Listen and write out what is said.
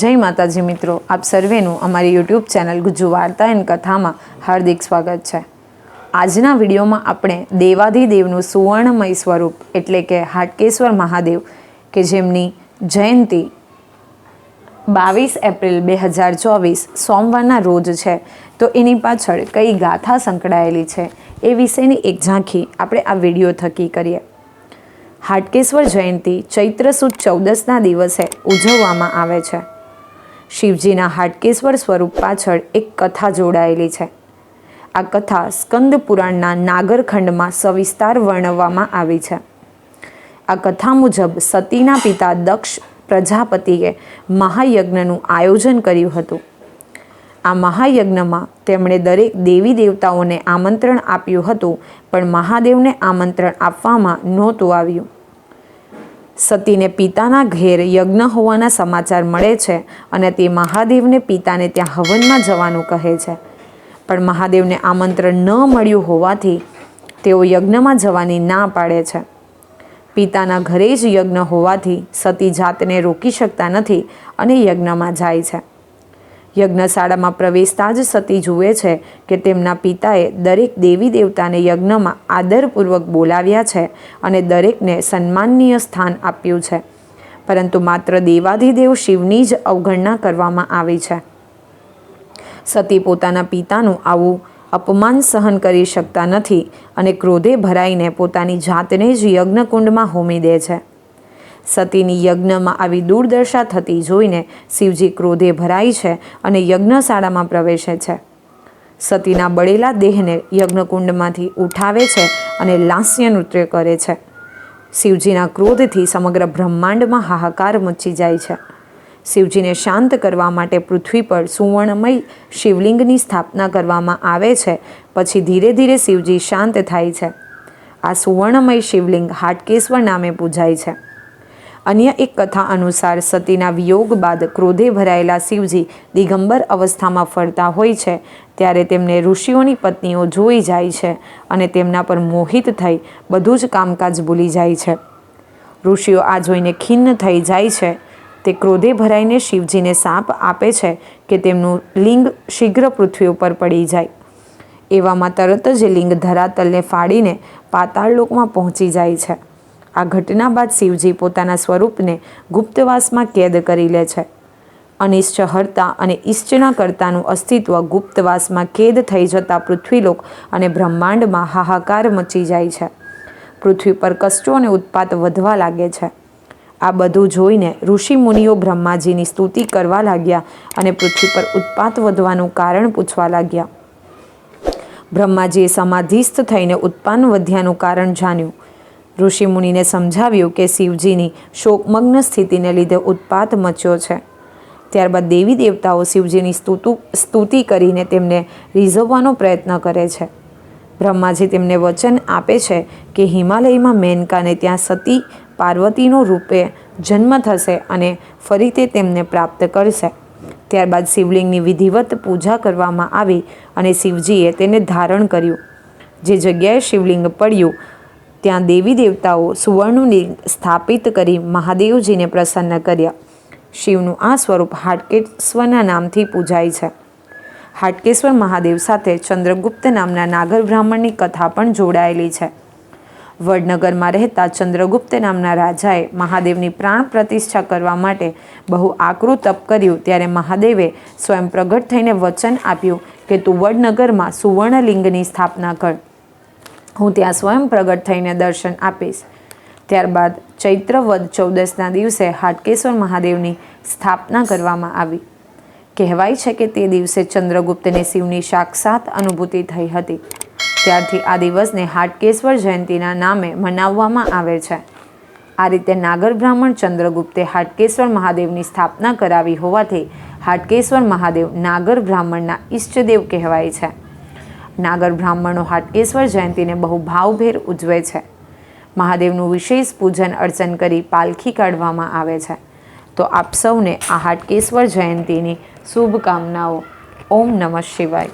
જય માતાજી મિત્રો, આપ સર્વેનું અમારી યુટ્યુબ ચેનલ ગુજુ વાર્તા એન્ડ કથામાં હાર્દિક સ્વાગત છે. આજના વિડીયોમાં આપણે દેવાધિદેવનું સુવર્ણમય સ્વરૂપ, એટલે કે હાટકેશ્વર મહાદેવ, કે જેમની જયંતી બાવીસ એપ્રિલ બે હજાર ચોવીસ સોમવારના રોજ છે, તો એની પાછળ કઈ ગાથા સંકળાયેલી છે એ વિશેની એક ઝાંખી આપણે આ વીડિયો થકી કરીએ. હાટકેશ્વર જયંતી ચૈત્ર સુદ ચૌદસના દિવસે ઉજવવામાં આવે છે. શિવજીના હાટકેશ્વર સ્વરૂપ પાછળ એક કથા જોડાયેલી છે. આ કથા સ્કંદ પુરાણના નાગરખંડમાં સવિસ્તાર વર્ણવવામાં આવી છે. આ કથા મુજબ સતીના પિતા દક્ષ પ્રજાપતિએ મહાયજ્ઞનું આયોજન કર્યું હતું. આ મહાયજ્ઞમાં તેમણે દરેક દેવી દેવતાઓને આમંત્રણ આપ્યું હતું, પણ મહાદેવને આમંત્રણ આપવામાં નહોતું આવ્યું. સતીને પિતાના ઘેર યજ્ઞ હોવાના સમાચાર મળે છે અને તે મહાદેવને પિતાને ત્યાં હવનમાં જવાનું કહે છે. પણ મહાદેવને આમંત્રણ ન મળ્યું હોવાથી તેઓ યજ્ઞમાં જવાની ના પાડે છે. પિતાના ઘરે જ યજ્ઞ હોવાથી સતી જાતને રોકી શકતા નથી અને યજ્ઞમાં જાય છે. યજ્ઞશાળામાં પ્રવેશતા જ સતી જુએ છે કે તેમના પિતાએ દરેક દેવી દેવતાને યજ્ઞમાં આદરપૂર્વક બોલાવ્યા છે અને દરેકને સન્માનનીય સ્થાન આપ્યું છે. પરંતુ માત્ર દેવાધિદેવ શિવની જ અવગણના કરવામાં આવી છે. સતી પોતાના પિતાનું આવું અપમાન સહન કરી શકતા નથી અને ક્રોધે ભરાઈને પોતાની જાતને જ યજ્ઞકુંડમાં હોમી દે છે. સતીની યજ્ઞમાં આવી દુર્દશા થતી જોઈને શિવજી ક્રોધે ભરાય છે અને યજ્ઞશાળામાં પ્રવેશે છે. સતીના બળેલા દેહને યજ્ઞકુંડમાંથી ઉઠાવે છે અને લાસ્ય નૃત્ય કરે છે. શિવજીના ક્રોધથી સમગ્ર બ્રહ્માંડમાં હાહાકાર મચી જાય છે. શિવજીને શાંત કરવા માટે પૃથ્વી પર સુવર્ણમય શિવલિંગની સ્થાપના કરવામાં આવે છે, પછી ધીરે ધીરે શિવજી શાંત થાય છે. આ સુવર્ણમય શિવલિંગ હાટકેશ્વર નામે પૂજાય છે. અન્ય એક કથા અનુસાર સતીના વિયોગ બાદ ક્રોધે ભરાયેલા શિવજી દિગંબર અવસ્થામાં ફરતા હોય છે. ત્યારે તેમને ઋષિઓની પત્નીઓ જોઈ જાય છે અને તેમના પર મોહિત થઈ બધું જ કામકાજ ભૂલી જાય છે. ઋષિઓ આ જોઈને ખિન્ન થઈ જાય છે. તે ક્રોધે ભરાઈને શિવજીને સાપ આપે છે કે તેમનું લિંગ શીઘ્ર પૃથ્વી ઉપર પડી જાય. એવામાં તરત જ લિંગ ધરાતલને ફાડીને પાતાળલોકમાં પહોંચી જાય છે. આ ઘટના બાદ શિવજી પોતાના સ્વરૂપને ગુપ્તવાસમાં કેદ કરી લે છે. અનિષ્ટ અને ઈશ્ચના કરતાનું અસ્તિત્વ ગુપ્તવાસમાં કેદ થઈ જતા પૃથ્વીલોક અને બ્રહ્માંડમાં હાહાકાર મચી જાય છે. પૃથ્વી પર કષ્ટો અને ઉત્પાત વધવા લાગે છે. આ બધું જોઈને ઋષિ મુનિઓ બ્રહ્માજીની સ્તુતિ કરવા લાગ્યા અને પૃથ્વી પર ઉત્પાત વધવાનું કારણ પૂછવા લાગ્યા. બ્રહ્માજીએ સમાધિસ્થ થઈને ઉત્પાન વધ્યાનું કારણ જાણ્યું. ઋષિ મુનિને સમજાવ્યું કે શિવજીની શોકમગ્ન સ્થિતિને લીધે ઉત્પાત મચ્યો છે. ત્યારબાદ દેવી દેવતાઓ શિવજીની સ્તુતુ, સ્તુતિ કરીને તેમને રીઝવવાનો પ્રયત્ન કરે છે. બ્રહ્માજી તેમને વચન આપે છે કે હિમાલયમાં મેનકાને ત્યાં સતી પાર્વતીનો રૂપે જન્મ થશે અને ફરી તે તેમને પ્રાપ્ત કરશે. ત્યારબાદ શિવલિંગની વિધિવત પૂજા કરવામાં આવી અને શિવજીએ તેને ધારણ કર્યું. જે જગ્યાએ શિવલિંગ પડ્યું ત્યાં દેવી દેવતાઓ સુવર્ણનું સ્થાપિત કરી મહાદેવજીને પ્રસન્ન કર્યા. શિવનું આ સ્વરૂપ હાટકેશ્વરના નામથી પૂજાય છે. હાટકેશ્વર મહાદેવ સાથે ચંદ્રગુપ્ત નામના નાગર બ્રાહ્મણની કથા પણ જોડાયેલી છે. વડનગરમાં રહેતા ચંદ્રગુપ્ત નામના રાજાએ મહાદેવની પ્રાણ પ્રતિષ્ઠા કરવા માટે બહુ આકરું તપ કર્યું ત્યારે મહાદેવે સ્વયં પ્રગટ થઈને વચન આપ્યું કે તું વડનગરમાં સુવર્ણલિંગની સ્થાપના કર. હું ત્યાં સ્વયં પ્રગટ થઈને દર્શન આપીશ. ત્યારબાદ ચૈત્ર વદ ચૌદસના દિવસે હાટકેશ્વર મહાદેવની સ્થાપના કરવામાં આવી. કહેવાય છે કે તે દિવસે ચંદ્રગુપ્તને શિવની સાક્ષાત અનુભૂતિ થઈ હતી. ત્યારથી આ દિવસને હાટકેશ્વર જયંતીના નામે મનાવવામાં આવે છે. આ રીતે નાગર બ્રાહ્મણ ચંદ્રગુપ્તે હાટકેશ્વર મહાદેવની સ્થાપના કરાવી હોવાથી હાટકેશ્વર મહાદેવ નાગર બ્રાહ્મણના ઈષ્ટદેવ કહેવાય છે. નાગર બ્રાહ્મણો હાટકેશ્વર જયંતીને બહુ ભાવભેર ઉજવે છે. મહાદેવનું વિશેષ પૂજન અર્ચન કરી પાલખી કાઢવામાં આવે છે. તો આપ સૌને આ હાટકેશ્વર જયંતીની શુભકામનાઓ. ઓમ નમઃ શિવાય.